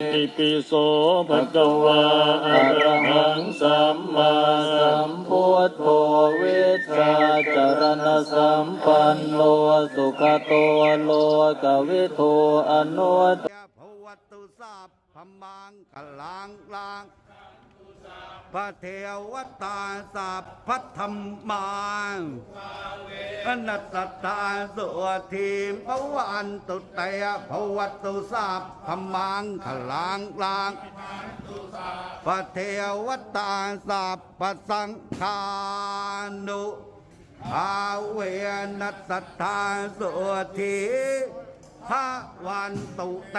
อิปิโสภะคะวาอะระหังสัมมาสัมพุทโธเวิชาจารณสัมปันโนสุขโตโลกวิทูอนุตยะภวตุสัพพมังกลังลัง พระเทวตาสัพพัทธมมังอนัตตาสุทีมภวันตุเตยภวตุสาพพมังกลังลังพระเทวตาสัพพสังฆานุอาเวนัตตาสุทีพระวันตุเต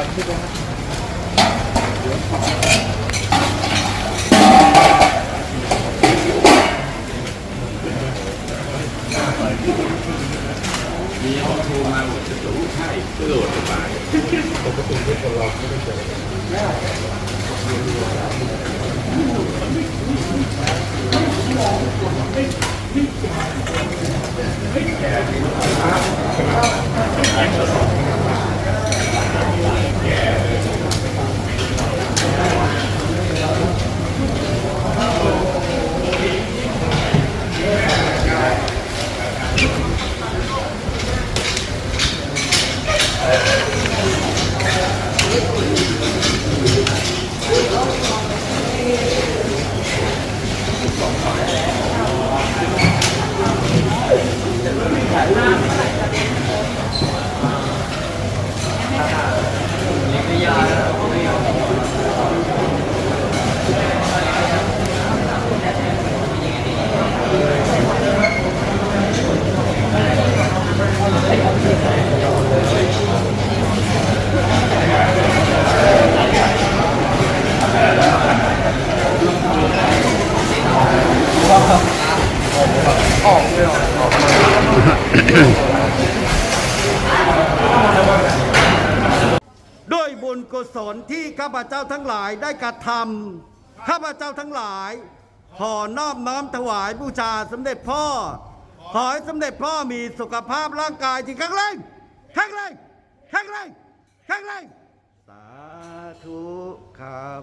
มีคนโทรมาบอกจะรู้ใช่ก็โหลดไปปกติที่คนรอไม่ได้เจอไม่แก่ บุญกุศลที่ข้าพเจ้าทั้งหลายได้กระทำข้าพเจ้าทั้งหลาย ขอนอบน้อมถวายบูชาสมเด็จพ่อ ขอให้สมเด็จพ่อมีสุขภาพร่างกายที่แข็งแรงแข็งแรงแข็งแรงแข็งแรงสาธุครับ